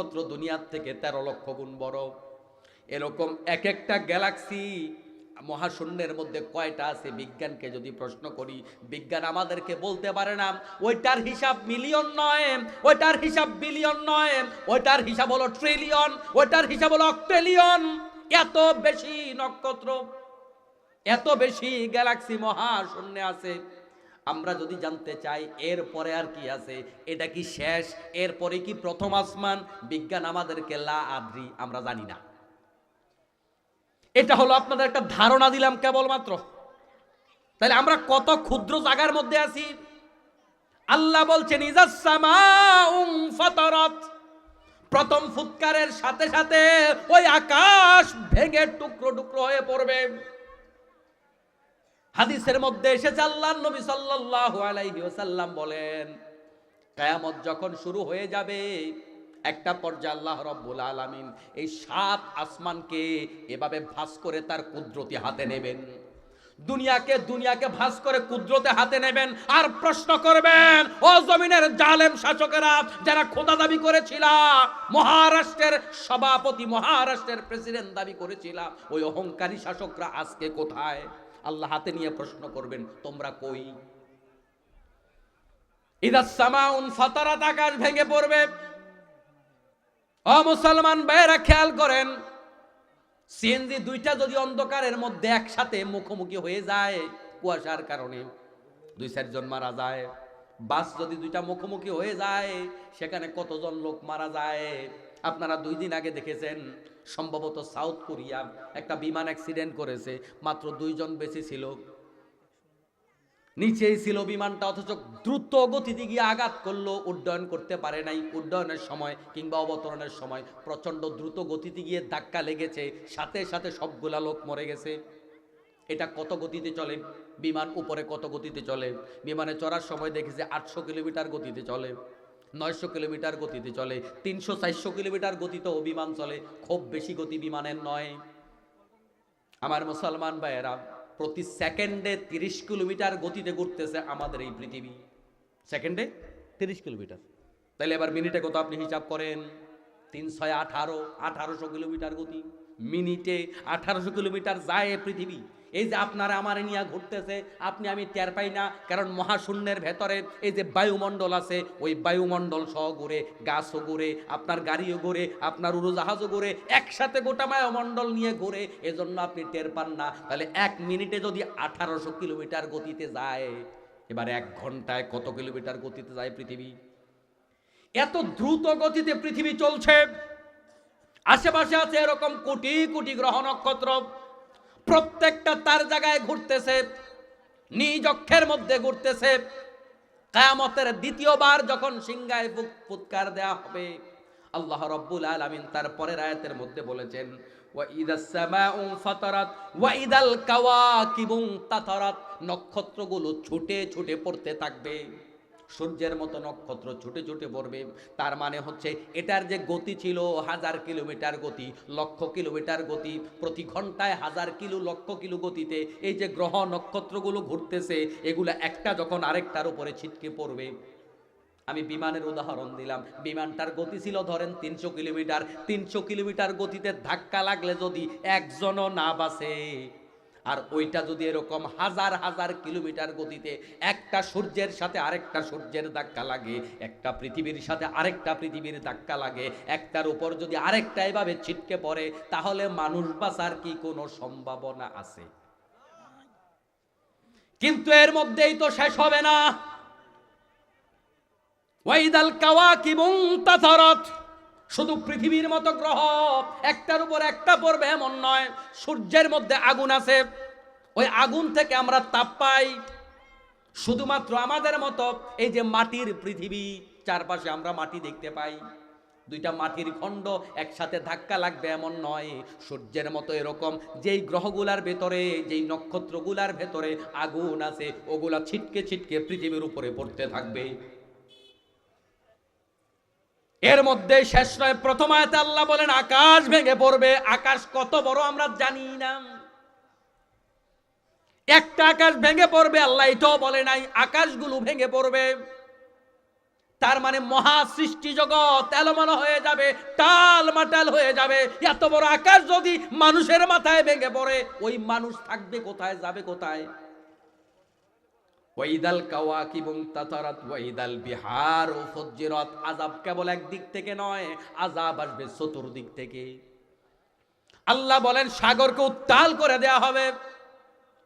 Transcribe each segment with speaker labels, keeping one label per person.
Speaker 1: নক্ষত্র দুনিয়ার থেকে তেরো লক্ষ গুণ বড়। এরকম এক একটা গ্যালাক্সি মহাশূন্যের মধ্যে কয়টা আছে? বিজ্ঞানকে যদি প্রশ্ন করি, বিজ্ঞান আমাদেরকে বলতে পারে না, ওইটার হিসাব মিলিয়ন নয়, ওইটার হিসাব বিলিয়ন নয়, ওইটার হিসাব হলো ট্রিলিয়ন ওইটার হিসাব হলো অক্ট্রিলিয়ন এত বেশি নক্ষত্র, এত বেশি গ্যালাক্সি মহাশূন্যে আছে। আমরা যদি জানতে চাই, এর পরে আর কি আছে? এটা কি শেষ? এরপরে কি প্রথম আসমান? বিজ্ঞান আমাদেরকে লা আদ্রি, আমরা জানি না। এটা হলো আপনাদের একটা ধারণা দিলাম কেবলমাত্র। তাহলে আমরা কত ক্ষুদ্র জায়গার মধ্যে আছি? আল্লাহ বলছেন প্রথম ফুৎকারের সাথে সাথে ওই আকাশ ভেঙে টুকরো টুকরো হয়ে পড়বে। হাদিসের মধ্যে এসেছে আল্লাহ নবী সাল্লাল্লাহু আলাইহি ওয়াসাল্লাম বলেন, কিয়ামত যখন শুরু হয়ে যাবে, একটা পর্যায়ে আল্লাহ রব্বুল আলামিন এই সাত আসমানকে এভাবে ভাস করে তার কুদরতি হাতে নেবেন। দুনিয়াকে দুনিয়াকে ভাস করে কুদরতে হাতে নেবেন আর প্রশ্ন করবেন, ও জমিনের জালেম শাসকেরা যারা খোদা দাবি করেছিল, মহারাষ্ট্রের সভাপতি, মহারাষ্ট্রের প্রেসিডেন্ট দাবি করেছিল, ওই অহংকারী শাসকরা আজকে কোথায়? আল্লাহ হাতে নিয়ে প্রশ্ন করবেন, তোমরা কই? ইদা সামাউন ফাতারাত আকাশ ভেঙে পড়বে। অ মুসলমান ভাইয়েরা, খেয়াল করেন, সিএনজি দুইটা যদি অন্ধকারের মধ্যে একসাথে মুখোমুখি হয়ে যায় কুয়াশার কারণে, দুই চারজন মারা যায়। বাস যদি দুইটা মুখোমুখি হয়ে যায়, সেখানে কতজন লোক মারা যায়? আপনারা দুই দিন আগে দেখেছেন, সম্ভবত সাউথ কোরিয়া একটা বিমান অ্যাক্সিডেন্ট করেছে, মাত্র দুইজন বেঁচে ছিল। নিচেই ছিল বিমানটা, অথচ দ্রুত গতিতে গিয়ে আঘাত করল, উড্ডয়ন করতে পারে নাই। উড্ডয়নের সময় কিংবা অবতরণের সময় প্রচণ্ড দ্রুত গতিতে গিয়ে ধাক্কা লেগেছে, সাথে সাথে সবগুলা লোক মরে গেছে। এটা কত গতিতে চলে? বিমান উপরে কত গতিতে চলে? বিমানে চড়ার সময় দেখেছে আটশো কিলোমিটার গতিতে চলে, নয়শো কিলোমিটার গতিতে চলে, তিনশো চারশো কিলোমিটার গতিতেও বিমান চলে। খুব বেশি গতি বিমানের নয়। আমার মুসলমান ভাইয়েরা, প্রতি সেকেন্ডে তিরিশ কিলোমিটার গতিতে ঘুরতেছে আমাদের এই পৃথিবী। সেকেন্ডে তিরিশ কিলোমিটার। তাহলে এবার মিনিটে কত আপনি হিসাব করেন? তিন ছয় আঠারো, আঠারোশো কিলোমিটার গতি। মিনিটে আঠারোশো কিলোমিটার যায় পৃথিবী। এই যে আপনারা আমার নিয়ে ঘুরতেছে, আপনি আমি টের পাই না, কারণ মহাশূন্যের ভেতরে এই যে বায়ুমণ্ডল আছে, ওই বায়ুমণ্ডল সহ ঘুরে, গাছও ঘুরে, আপনার গাড়িও ঘুরে, আপনার উড়োজাহাজও ঘুরে, একসাথে গোটা বায়ুমণ্ডল নিয়ে ঘুরে, এজন্য আপনি টের পান না। তাহলে এক মিনিটে যদি আঠারোশো কিলোমিটার গতিতে যায়, এবার এক ঘন্টায় কত কিলোমিটার গতিতে যায় পৃথিবী? এত দ্রুত গতিতে পৃথিবী চলছে। আশেপাশে আছে এরকম কোটি কোটি গ্রহ নক্ষত্র। প্রত্যেকটা তার জায়গায় ঘুরতেছে, নিজ অক্ষের মধ্যে ঘুরতেছে। কায়ামতের দ্বিতীয়বার যখন সিংহায় ফুৎকার দেয়া হবে, আল্লাহ রব্বুল আলামিন তার পরের আয়াতের মধ্যে বলেছেন নক্ষত্রগুলো ছুটে ছুটে পড়তে থাকবে। সূর্যের মতো নক্ষত্র ছুটে ছুটে পড়বে। তার মানে হচ্ছে এটার যে গতি ছিল হাজার কিলোমিটার গতি, লক্ষ কিলোমিটার গতি, প্রতি ঘন্টায় হাজার কিলো, লক্ষ কিলো গতিতে এই যে গ্রহ নক্ষত্রগুলো ঘুরতেছে, এগুলো একটা যখন আরেকটার উপরে ছিটকে পড়বে। আমি বিমানের উদাহরণ দিলাম। বিমানটার গতি ছিল ধরেন তিনশো কিলোমিটার। তিনশো কিলোমিটার গতিতে ধাক্কা লাগলে যদি একজনও না বাসে আর ওইটা যদি এরকম হাজার হাজার কিলোমিটার গতিতে একটা সূর্যের সাথে আরেকটা সূর্যের ধাক্কা লাগে, একটা পৃথিবীর সাথে আরেকটা পৃথিবীর ধাক্কা লাগে, একটার উপর যদি আরেকটা এভাবে ছিটকে পড়ে, তাহলে মানুষ বাঁচার কি কোনো সম্ভাবনা আছে? কিন্তু এর মধ্যেই তো শেষ হবে না। ওয়াইদাল কাওয়াকিবুন তাতারাত শুধু পৃথিবীর মতো গ্রহ, একটার উপর একটা পড়বে এমন নয়, সূর্যের মধ্যে আগুন আছে। ওই আগুন থেকে আমরা তাপ পাই। শুধুমাত্র আমাদের মতো এই যে মাটির পৃথিবী, চারপাশে আমরা মাটি দেখতে পাই। দুইটা মাটির খণ্ড একসাথে ধাক্কা লাগবে এমন নয়, সূর্যের মতো এরকম যেই গ্রহগুলার ভেতরে, যেই নক্ষত্রগুলার ভেতরে আগুন আছে, ওগুলা ছিটকে ছিটকে পৃথিবীর উপরে পড়তে থাকবে। এর মধ্যে শেষ নয়, প্রথম আয়াতে আল্লাহ বলেন, আকাশ ভেঙে পড়বে, আকাশ কত বড় আমরা জানি না। একটা আকাশ ভেঙে পড়বে, আল্লাহ এটাও বলে নাই, আকাশগুলো ভেঙে পড়বে। তার মানে মহা সৃষ্টি জগৎ এলোমানো হয়ে যাবে টাল মাটাল হয়ে যাবে। এত বড় আকাশ যদি মানুষের মাথায় ভেঙে পড়ে, ওই মানুষ থাকবে কোথায়, যাবে কোথায়? ওয়াইদাল কাওয়াকিবুম তাতারাত, ওয়াইদাল বিহার ও ফজ্জিরাত। আযাব কেবল একদিক থেকে নয়, আযাব আসবে চতুর্দিক থেকে। আল্লাহ বলেন, সাগরকে উত্তাল করে দেয়া হবে।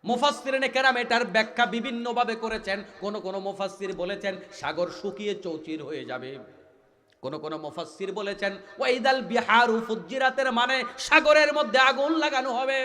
Speaker 1: মুফাসসিরিনে কেরাম এটার ব্যাখ্যা বিভিন্নভাবে করেছেন। কোন কোন মুফাসসির বলেছেন, সাগর শুকিয়ে চৌচির হয়ে যাবে। কোন কোন মুফাসসির বলেছেন, ওয়াইদাল বিহারু ফুজ্জিরাতের মানে সাগরের মধ্যে আগুন লাগানো হবে।